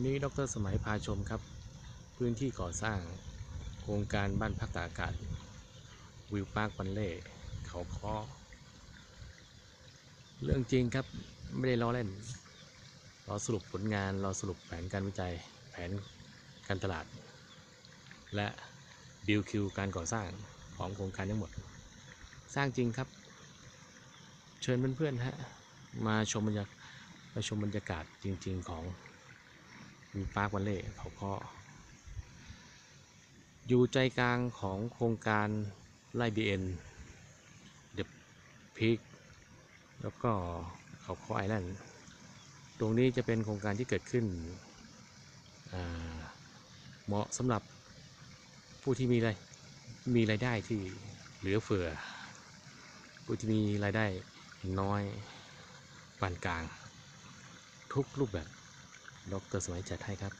วันนี้ดรสมัยพาชมครับ พื้นที่ก่อสร้างโครงการบ้านพักตากอากาศ วิวปาร์ควันเล่เขาคอเรื่องจริงครับไม่ได้ล้อเล่นรอสรุปผลงานรอสรุปแผนการวิจัยแผนการตลาด และดิวคิวการก่อสร้างของโครงการทั้งหมด สร้างจริงครับ เชิญเพื่อนๆฮะมาชมบรรยากาศมาชมบรรยากาศจริง ๆ ของ วิวปาร์ควันเล่เขาคออยู่ใจกลางของโครงการไล่บีเอ็นเดอะพีคแล้วก็เขาคอไอแลนด์ตรงนี้จะเป็นโครงการที่เกิดขึ้น เหมาะสำหรับผู้ที่มีรายมีรายได้ที่เหลือเฟือ ผู้ที่มีรายได้น้อยปานกลาง ทุกรูปแบบ ดรสมัยจัดให้ครับ